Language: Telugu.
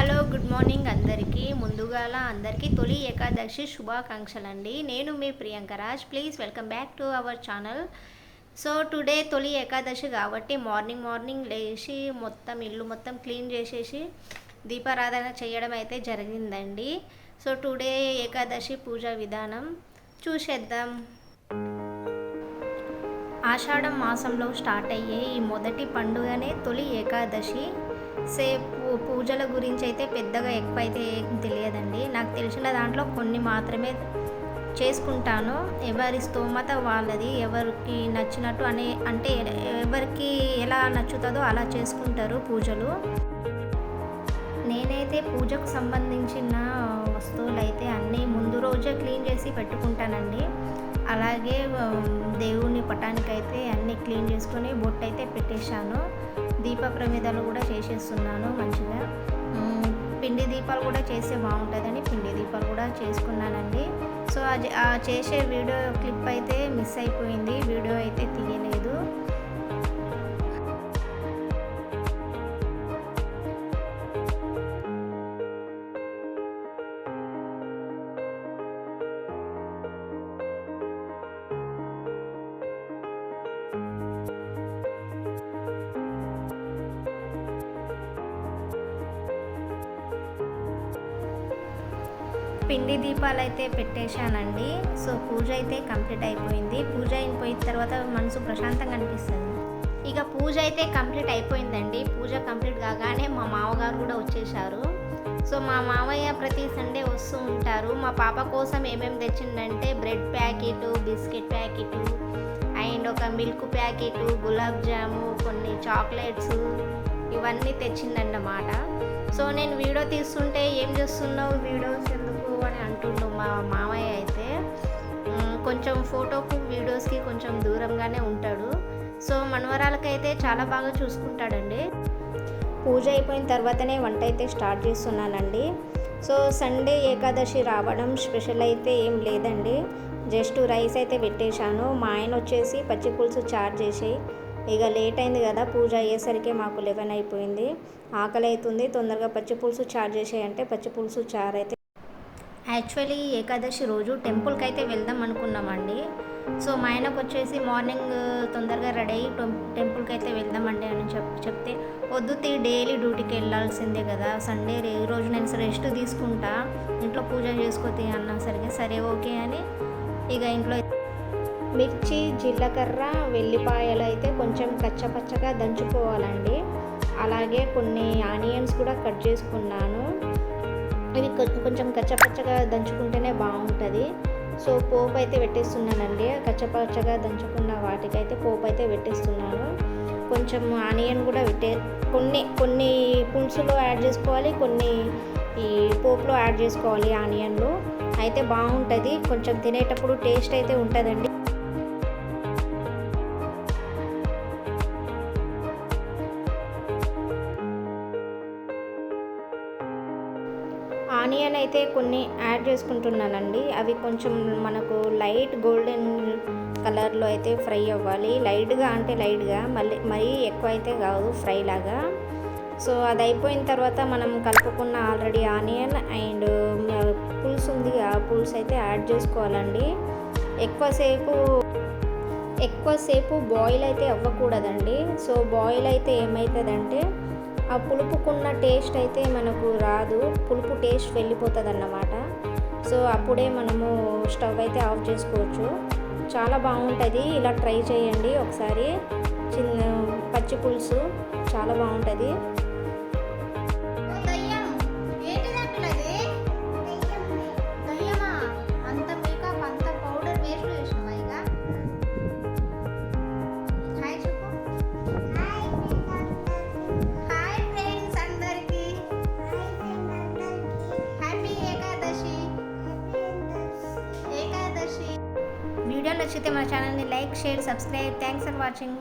హలో గుడ్ మార్నింగ్ అందరికీ. ముందుగాల అందరికీ తొలి ఏకాదశి శుభాకాంక్షలు అండి నేను మీ Priyanka Raj. Please welcome back to our channel. So today తొలి ఏకాదశి కాబట్టి మార్నింగ్ మార్నింగ్ లేచి మొత్తం ఇల్లు మొత్తం క్లీన్ చేసేసి దీపారాధన చేయడం అయితే జరిగిందండి. సో టుడే ఏకాదశి పూజా విధానం చూసేద్దాం. ఆషాఢం మాసంలో స్టార్ట్ అయ్యే ఈ మొదటి పండుగనే తొలి ఏకాదశి. సే పూ- పూజల గురించి అయితే పెద్దగా ఎక్కువ అయితే తెలియదండి. నాకు తెలిసిన దాంట్లో కొన్ని మాత్రమే చేసుకుంటాను. ఎవరి స్తోమత వాళ్ళది ఎవరికి నచ్చినట్టు అనే అంటే ఎవరికి ఎలా నచ్చుతుందో అలా చేసుకుంటారు పూజలు. నేనైతే పూజకు సంబంధించిన వస్తువులు అయితే అన్నీ ముందు రోజే క్లీన్ చేసి పెట్టుకుంటానండి. అలాగే దేవుని పటానికి అయితే అన్నీ క్లీన్ చేసుకొని బొట్టు అయితే పెట్టేశాను. దీప ప్రమిదలు కూడా చేసేస్తున్నాను మంచిగా. పిండి దీపాలు కూడా చేస్తే బాగుంటుందని పిండి దీపాలు కూడా చేసుకున్నానండి. సో అది ఆ చేసే వీడియో క్లిప్ అయితే మిస్ అయిపోయింది. వీడియో అయితే తీయలేదు. పిండి దీపాలు అయితే పెట్టేశానండి. సో పూజ అయితే కంప్లీట్ అయిపోయింది. పూజ అయిపోయిన తర్వాత మనసు ప్రశాంతంగా అనిపిస్తుంది. ఇక పూజ అయితే కంప్లీట్ అయిపోయిందండి. పూజ కంప్లీట్ కాగానే మా మామగారు కూడా వచ్చేసారు సో మా మామయ్య ప్రతి సండే వస్తూ ఉంటారు. మా పాప కోసం ఏమేమి తెచ్చిందంటే bread packet biscuit packet and ఒక మిల్క్ ప్యాకెట్ గులాబ్ జాము కొన్ని చాక్లెట్స్ ఇవన్నీ తెచ్చిందన్నమాట. సో నేను వీడియో తీస్తుంటే ఏం చేస్తున్నావు వీడియోస్ ఎందుకు అని అంటుండు మా మామయ్య అయితే. కొంచెం ఫోటోకు వీడియోస్కి కొంచెం దూరంగానే ఉంటాడు. సో మనవరాలకైతే చాలా బాగా చూసుకుంటాడండి. పూజ అయిపోయిన తర్వాతనే వంట అయితే స్టార్ట్ చేస్తున్నానండి. సో సండే ఏకాదశి రావడం స్పెషల్ అయితే ఏం లేదండి. జస్ట్ రైస్ అయితే పెట్టేశాను. మా ఆయన వచ్చేసి పచ్చి పులుసు చారు చేసి ఇక లేట్ అయింది కదా పూజ అయ్యేసరికి మాకు లెవెన్ అయిపోయింది. ఆకలి అవుతుంది తొందరగా పచ్చి పులుసు చారు చేసేయంటే పచ్చి పులుసు చారు అయితే. యాక్చువల్లీ ఏకాదశి రోజు టెంపుల్కి అయితే వెళ్దాం అనుకున్నామండి. సో మా ఆయనకు వచ్చేసి మార్నింగ్ తొందరగా రెడీ అయ్యి టెం- టెంపుల్కి అయితే వెళ్దామండి అని చెప్ చెప్తే వద్దు తీ డైలీ డ్యూటీకి వెళ్ళాల్సిందే కదా. సండే రే- ఈ రోజు నేను రెస్ట్ తీసుకుంటా. ఇంట్లో పూజ చేసుకోతే అన్నా సరిగా సరే ఓకే అని ఇక ఇంట్లో మిర్చి జీలకర్ర వెల్లిపాయలు అయితే కొంచెం కచ్చపచ్చగా దంచుకోవాలండి. అలాగే కొన్ని ఆనియన్స్ కూడా కట్ చేసుకున్నాను. ఇవి కొంచెం కచ్చపచ్చగా దంచుకుంటేనే బాగుంటుంది. సో పోపు అయితే పెట్టేస్తున్నానండి. కచ్చపచ్చగా దంచుకున్న వాటికైతే పోపు అయితే పెట్టేస్తున్నాను. కొంచెం ఆనియన్ కూడా పెట్టే కొన్ని కొన్ని పులుసులో యాడ్ చేసుకోవాలి కొన్ని ఈ పోపులో యాడ్ చేసుకోవాలి ఆనియన్లు. అయితే బాగుంటుంది. కొంచెం తినేటప్పుడు టేస్ట్ అయితే ఉంటుందండి. ఆనియన్ అయితే కొన్ని యాడ్ చేసుకుంటున్నానండి. అవి కొంచెం మనకు లైట్ గోల్డెన్ కలర్లో అయితే ఫ్రై అవ్వాలి. లైట్గా అంటే లైట్గా మళ్ళీ మరీ ఎక్కువ అయితే కాదు ఫ్రై లాగా. సో అది అయిపోయిన తర్వాత మనం కలుపుకున్న ఆల్రెడీ ఆనియన్ అండ్ పులుసు ఉంది ఆ పులుసు అయితే యాడ్ చేసుకోవాలండి. ఎక్కువసేపు ఎక్కువసేపు బాయిల్ అయితే అవ్వకూడదండి. సో బాయిల్ అయితే ఏమవుతుందంటే ఆ పులుపుకున్న టేస్ట్ అయితే మనకు రాదు. పులుపు టేస్ట్ వెళ్ళిపోతుంది అన్నమాట సో అప్పుడే మనము స్టవ్ అయితే ఆఫ్ చేసుకోవచ్చు. చాలా బాగుంటుంది. ఇలా ట్రై చేయండి ఒకసారి. చిన్న పచ్చి పులుసు చాలా బాగుంటుంది. నచ్చితే మన ఛానల్ని like share subscribe. Thanks for watching